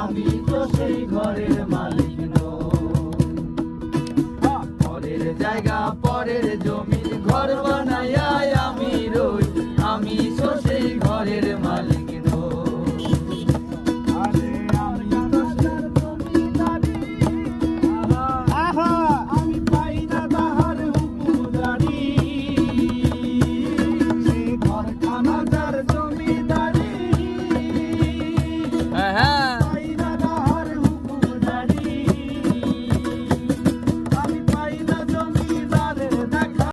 আমি তো সেই ঘরের মালিক জায়গা পরের জমি ঘর বানাইয়া